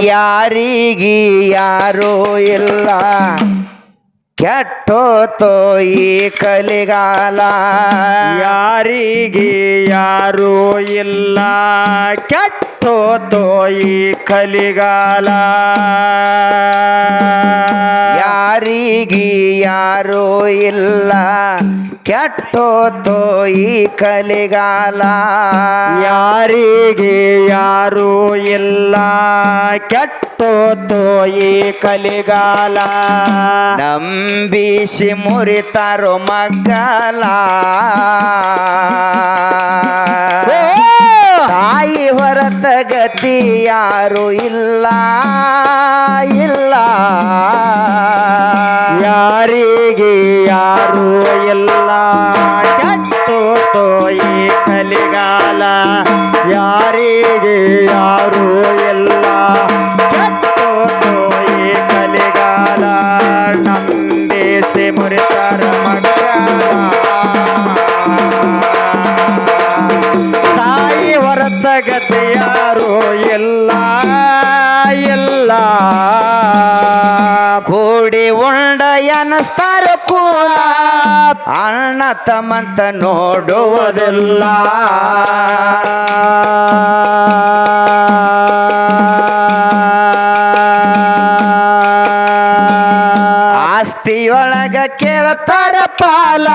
ಯಾರಿಗಿ ಯಾರೂ ಇಲ್ಲ. ಕೆಟ್ಟೋತೋ ಈ ಕಲಿಗಾಲ. ಯಾರಿಗೆ ಯಾರೂ ಇಲ್ಲ. ಕೆಟ್ಟೋತೋ ಈ ಕಲಿಗಾಲ. ಯಾರಿಗಿ ಯಾರೂ ಇಲ್ಲ. ಕೆಟ್ಟೋತೋ ಈ ಕಲಿಗಾಲ. ಯಾರಿಗೆ ಯಾರೂ ಇಲ್ಲ. ಕೆಟ್ಟೋತೋ ಈ ಕಲಿಗಾಲ. ನಂಬಿಸಿ ಮುರಿತಾರೋ ಮಗ್ಗಲ. ತಾಯಿ ಹೊರತ ಗತಿ ಯಾರು ಇಲ್ಲ. ಕೂಡಿ ಉಂಡ ಎನಸ್ತಾರ ಕೂಲ ಅಣ್ಣ ತಮ್ಮಂತ ನೋಡುವುದಿಲ್ಲ. ಆಸ್ತಿಯೊಳಗ ಕೇಳ್ತಾರ ಪಾಲ.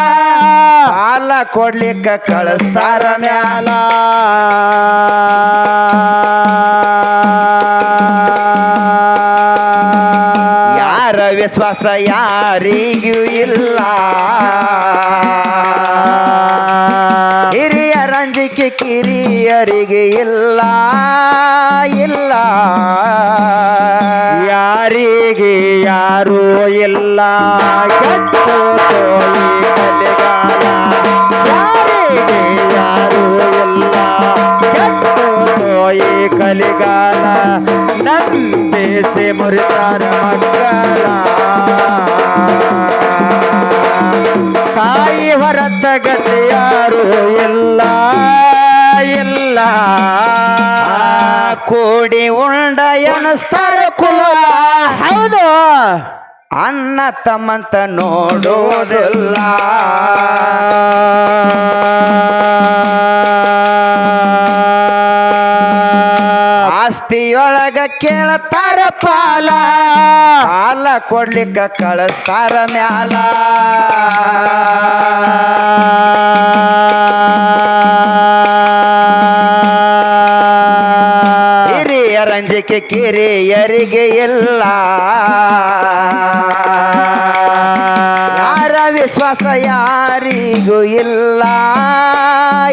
ಪಾಲ ಕೊಡ್ಲಿಕ್ಕ ಕಳಿಸ್ತಾರ ಮ್ಯಾಲ. ವಿಶ್ವಾಸ ಯಾರಿಗೂ ಇಲ್ಲ. ಹಿರಿಯ ರಂಜಿಕೆ ಕಿರಿಯರಿಗೆ ಇಲ್ಲ ಇಲ್ಲ. ಯಾರಿಗೆ ಯಾರೂ ಇಲ್ಲ. ಕಲಿಗಾಲ ನಂಬಿಸಿ ಮುರಿತಾರ ಮಕ್ಕಳ ತಾಯಿ ಹೊರತ ಗತಿಯಾರು ಇಲ್ಲ ಇಲ್ಲ ಕೋಡಿ ಉಂಡ ಎನಸ್ತಾರ ಕುಲ ಹೌದು ಅನ್ನ ತಮ್ಮಂತ ನೋಡುವುದಿಲ್ಲ ಕೇಳ್ತಾರ ಪಾಲ. ಪಾಲ ಕೊಡ್ಲಿಕ್ಕ ಕಳಿಸ್ತಾರ ಮ್ಯಾಲ. ಹಿರಿಯ ರಂಜಿಕೆ ಕಿರಿಯರಿಗೆ ಇಲ್ಲ. ಯಾರ ವಿಶ್ವಾಸ ಯಾರಿಗೂ ಇಲ್ಲ.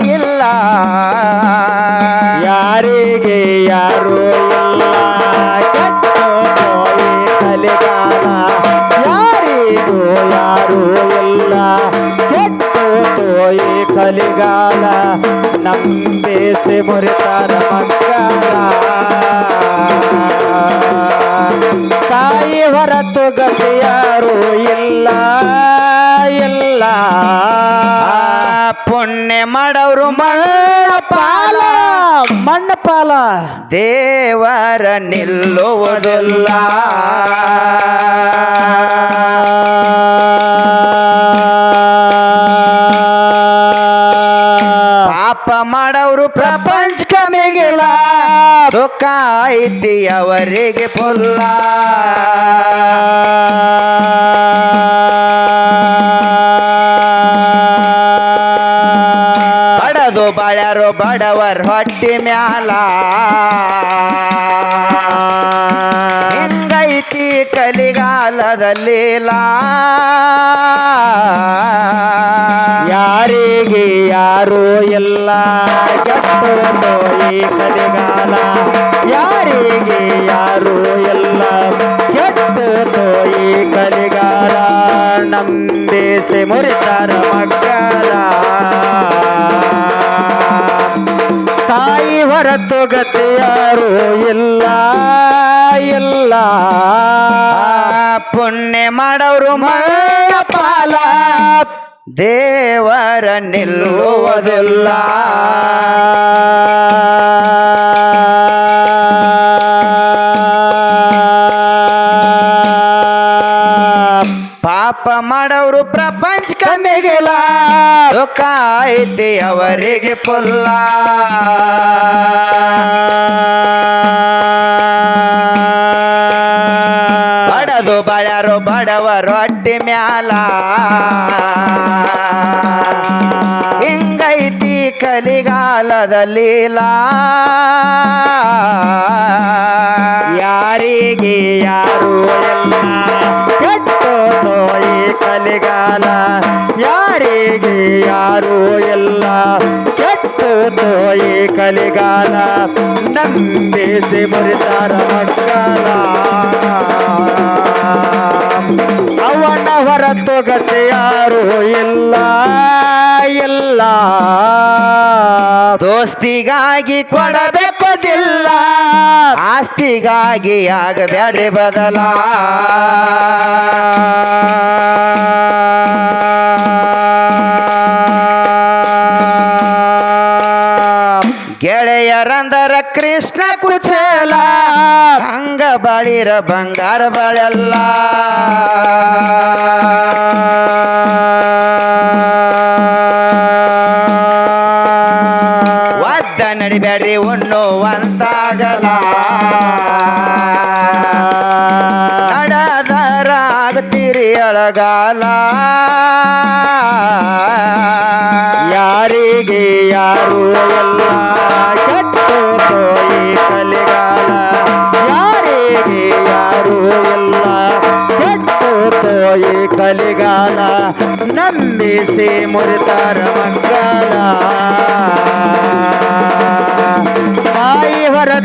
ಇಲ್ಲ. ಯಾರಿಗೆ ಯಾರು ನಂಬಿಸಿ ಮುರಿತಾರ ಮಕ್ಕಳ ತಾಯಿ ಹೊರತು ಗತಿಯಾರು ಇಲ್ಲ ಇಲ್ಲ. ಪುಣ್ಯ ಮಾಡವ್ರು ಮಣ್ಣ ಪಾಲ ಮಣ್ಣ ಪಾಲ ದೇವರ ನಿಲ್ಲುವುದಿಲ್ಲ. ಪಾಪ ಮಾಡವರು ಪ್ರಪಂಚ ಕಮಿಗಿಲ್ಲ ಸುಖ ಐತಿ ಅವರಿಗೆ ಫುಲ್ಲ. ಬಡದು ಬಾಳ್ಯಾರು ಬಡವರ್ ಹೊಟ್ಟಿ ಮ್ಯಾಲ. ಹಿಂಗೈತಿ ಕಲಿಗಾಲದಲ್ಲಿಲ್ಲ. ಯಾರಿಗೆ ಯಾರು ಎಲ್ಲ ಕೆಟ್ಟೋತೋ ಈ ಕಲಿಗಾಲ ಯಾರಿಗೆ ಯಾರು ಎಲ್ಲ ಕೆಟ್ಟೋತೋ ಈ ಕಲಿಗಾಲ ನಂದೇಸೆ ಮುರಿತಾರ ಮಕ್ಕಳ. ತಾಯಿ ಹೊರತು ಗತಿ ಯಾರು ಎಲ್ಲ ಎಲ್ಲ ಪುಣ್ಯ ಮಾಡವರು ಪಾಲ ದೇವರ ನಿಲ್ಲುವುದಿಲ್ಲ. ಪಾಪ ಮಾಡವರು ಪ್ರಪಂಚ ಕಮ್ಮಿಗಿಲ್ಲ ಕಾಯ್ತಿ ಅವರಿಗೆ ಪುಲ್ಲ. ಬಡದು ಬಡರು ಬಡವರು ಅಟ್ಟಿ ಮ್ಯಾಲ. ಕಲಿಗಾಲದ ಲೀಲಾ. ಯಾರಿಗೆ ಯಾರು ಎಲ್ಲ ಕೆಟ್ಟು ತೋಯಿ ಕಲಿಗಾಲ. ಯಾರಿಗೆ ಯಾರು ಎಲ್ಲ ಕೆಟ್ಟು ತೋಯಿ ಕಲಿಗಾಲ. ನಂಬಿಸಿ ಮುರಿತಾರ ಮಕ್ಕಳ. ಅವನ ಹೊರತು ಗತಿ ಯಾರು ಇಲ್ಲ. ಇಲ್ಲ. ದೋಸ್ತಿಗಾಗಿ ಕೊಡಬೇಕದಿಲ್ಲ. ಆಸ್ತಿಗಾಗಿ ಆಗಬೇಡಿ ಬದಲ. ಗೆಳೆಯರಂದರ ಕೃಷ್ಣ ಕುಚಲ ಹಂಗ ಬಾಳಿರ ಬಂಗಾರ ಬಾಳೆಲ್ಲ. ಉಣ್ಣು ಅಂತಾಗಲ ನಡದರ ಅಳಗಾಲ ಯಾರಿಗೆ ಯಾರು ಎಲ್ಲ ಕೆಟ್ಟೋತೋ ಈ ಕಲಿಗಾಲ. ಯಾರಿಗೆ ಯಾರು ಎಲ್ಲ ಕೆಟ್ಟೋತೋ ಈ ಕಲಿಗಾಲ. ನಂಬಿಸಿ ಮುರಿತಾರ ಮಕ್ಕಳ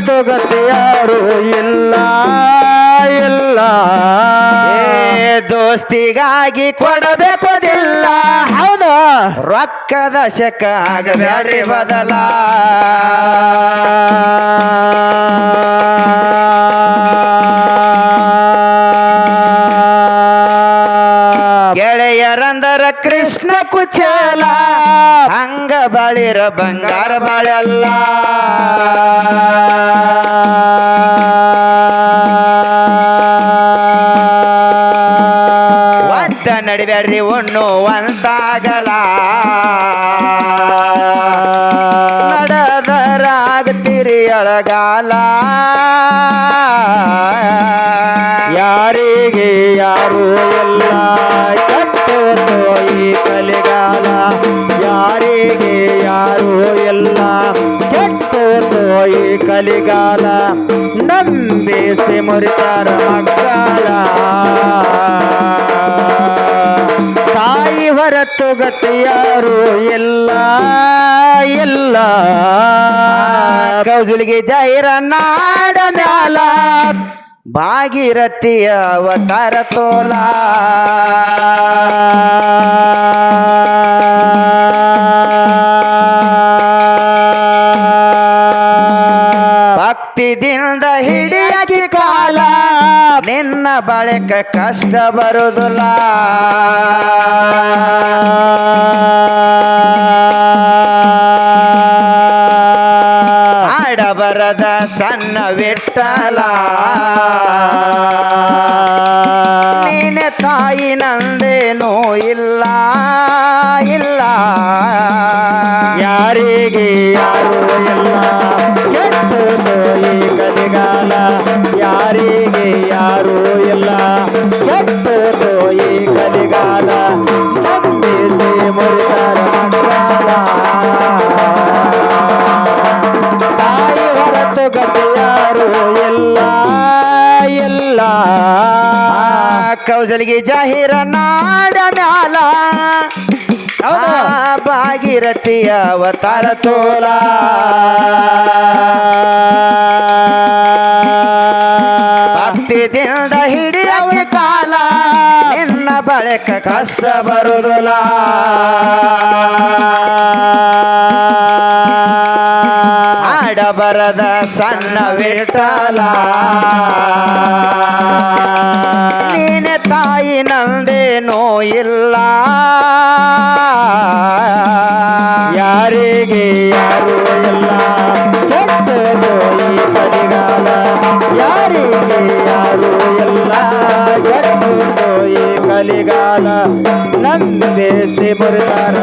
ತಾಯಿ ಯಾರು ಇಲ್ಲ. ಇಲ್ಲ ದೋಸ್ತಿಗಾಗಿ ಕೊಡಬೇಕದಿಲ್ಲ. ಹೌದು. ರೊಕ್ಕದ ದಶಕ ಆಗಬೇಡಿ ಬದಲ? ಗೆಳೆಯರಂದರ ಕೃಷ್ಣ ಕುಚಲ ಹಂಗ ಬಾಳಿರ ಬಂಗಾರ ಬಾಳೆಲ್ಲ. ಒದ್ದ ಒಣ್ಣು ಉಣ್ಣು ಅಂತಾಗಲ ನಡೆದರಾಗ್ತೀರಿ ಅಳಗಾಲ. ಯಾರಿಗೆ ಯಾರು ಎಲ್ಲ ಕಟ್ಟು ಈ ಕಲಿಗಾಲ. ಯಾರಿಗೆ ಯಾರು ಎಲ್ಲ ಕೆಟ್ಟೋತೋ ಈ ಕಲಿಗಾಲ. ನಂಬಿಸಿ ಮುರಿತಾರ ತಾಯಿ ಹೊರತು ಎಲ್ಲ ಯಾರು ಎಲ್ಲ. ಇಲ್ಲ ಕೌಜುಲಿಗೆ ಜೈರ ನಾಡ ಮ್ಯಾಲ, ಭಾಗೀರಥಿಯ ಅವತಾರ ತೋಲ. ಭಕ್ತಿದಿಂದ ಕಾಲ ನಿನ್ನ ಬಳಿಕ ಕಷ್ಟ ಬರುದಿಲ್ಲ. ಆಡಬರದ ಸಣ್ಣ ವಿಠಲ ನೀನೆ ತಾಯಿ ನಂದೇನೂ ಇಲ್ಲ ಇಲ್ಲ. ಯಾರಿಗೆ ಯಾರು ಎಲ್ಲ ಕೌಸಲಿಗೆ ಜಾಹೀರ ನಾಡ ಮ್ಯಾಲ. ಭಾಗಿರತಿಯ ಅವತಾರ ತೋಲ. ಭಕ್ತಿದಿಂದ ಹಿಡಿಯವ ಕಾಲ. ನಿನ್ನ ಬಳಕ ಕಷ್ಟ ಬರುದಿಲ್ಲ ಆಡಬರದ ಸಣ್ಣ ವಿಠಲ. ನೀನೆ ತಾಯಿ ನಂದೇನೋ ಇಲ್ಲ. ಯಾರಿಗೆ ಯಾರು ಇಲ್ಲ. ಕೆಟ್ಟದೋ ಯಾರಿಗೆ ಯಾರು ಇಲ್ಲ. ಕೆಟ್ಟದೋ ಈ ಕಲಿಗಾಲ ನಂದೇ ನಂಬಿಸಿ ಬರುತ್ತಾರ